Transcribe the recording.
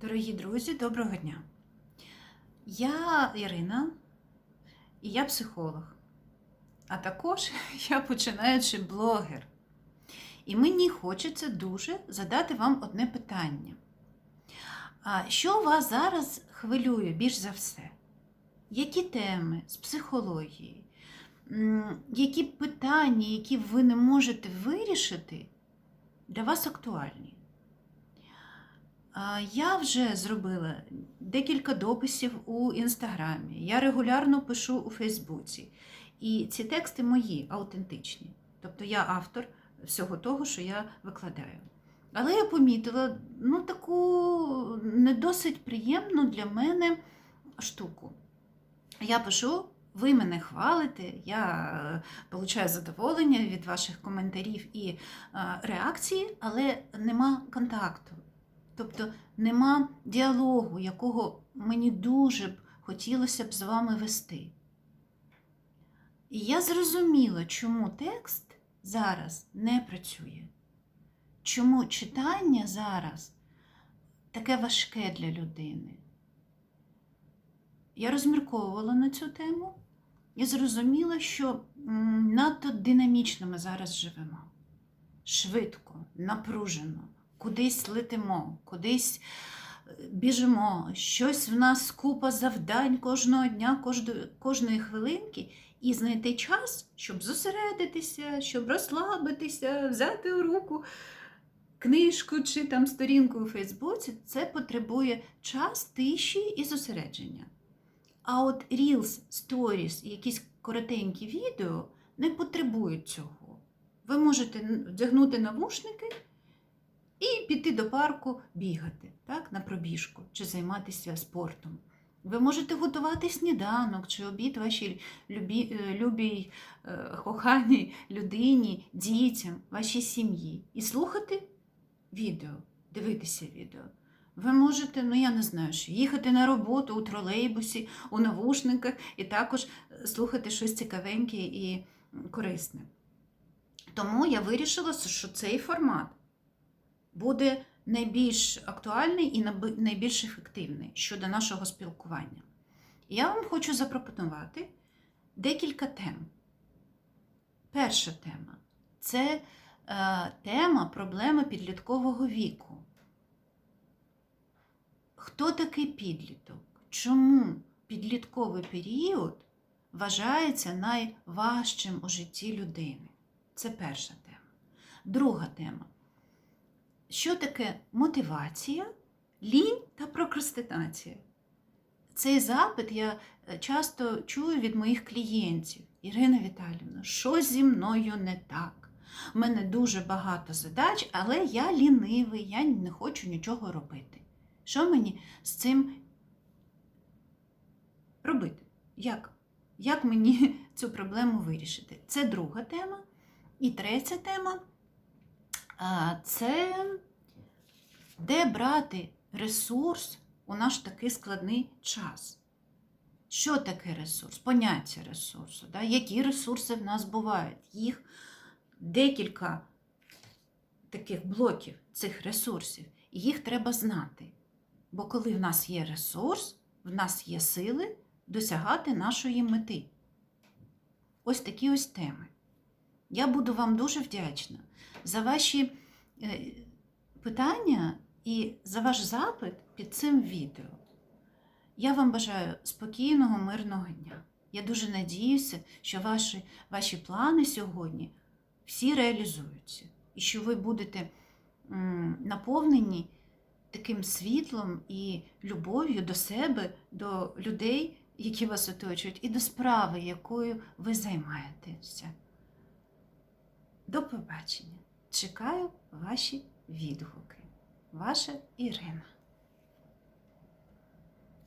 Дорогі друзі, доброго дня. Я Ірина і я психолог, а також я починаючий блогер. І мені хочеться дуже задати вам одне питання. Що вас зараз хвилює більш за все? Які теми з психології? Які питання, які ви не можете вирішити, для вас актуальні? Я вже зробила декілька дописів у інстаграмі. Я регулярно пишу у Фейсбуці. І ці тексти мої аутентичні. Тобто я автор всього того, що я викладаю. Але я помітила ну, таку не досить приємну для мене штуку. Я пишу, ви мене хвалите, я е, получаю задоволення від ваших коментарів і е, реакції, але нема контакту. Тобто нема діалогу, якого мені дуже б хотілося б з вами вести. І я зрозуміла, чому текст зараз не працює. Чому читання зараз таке важке для людини. Я розмірковувала на цю тему і зрозуміла, що надто динамічно ми зараз живемо. Швидко, напружено кудись летимо, кудись е, біжимо, щось в нас купа завдань кожного дня, кожної, хвилинки, і знайти час, щоб зосередитися, щоб розслабитися, взяти у руку книжку чи там сторінку у Фейсбуці, це потребує час, тиші і зосередження. А от Reels, Stories якісь коротенькі відео не потребують цього. Ви можете вдягнути навушники і піти до парку бігати так, на пробіжку чи займатися спортом. Ви можете готувати сніданок чи обід вашій любі, е, любій, е, коханій людині, дітям, вашій сім'ї і слухати відео, дивитися відео. Ви можете, ну я не знаю, що їхати на роботу у тролейбусі, у навушниках і також е, слухати щось цікавеньке і корисне. Тому я вирішила, що цей формат буде найбільш актуальний і найбільш ефективний щодо нашого спілкування. Я вам хочу запропонувати декілька тем. Перша тема це е, тема проблеми підліткового віку. Хто такий підліток? Чому підлітковий період вважається найважчим у житті людини? Це перша тема. Друга тема що таке мотивація, лінь та прокрастинація. Цей запит я е, часто чую від моїх клієнтів. Ірина Віталівна, що зі мною не так? У мене дуже багато задач, але я лінивий, я не хочу нічого робити. Що мені з цим робити? Як? Як мені цю проблему вирішити? Це друга тема. І третя тема це де брати ресурс у наш такий складний час. Що таке ресурс? Поняття ресурсу. Да? Які ресурси в нас бувають? Їх декілька таких блоків цих ресурсів, і їх треба знати. Бо коли в нас є ресурс, в нас є сили досягати нашої мети. Ось такі ось теми. Я буду вам дуже вдячна за ваші е, питання і за ваш запит під цим відео. Я вам бажаю спокійного, мирного дня. Я дуже надіюся, що ваші, ваші плани сьогодні всі реалізуються, і що ви будете наповнені таким світлом і любов'ю до себе, до людей, які вас оточують, і до справи, якою ви займаєтеся. До побачення! Чекаю ваші відгуки. Ваша Ірина.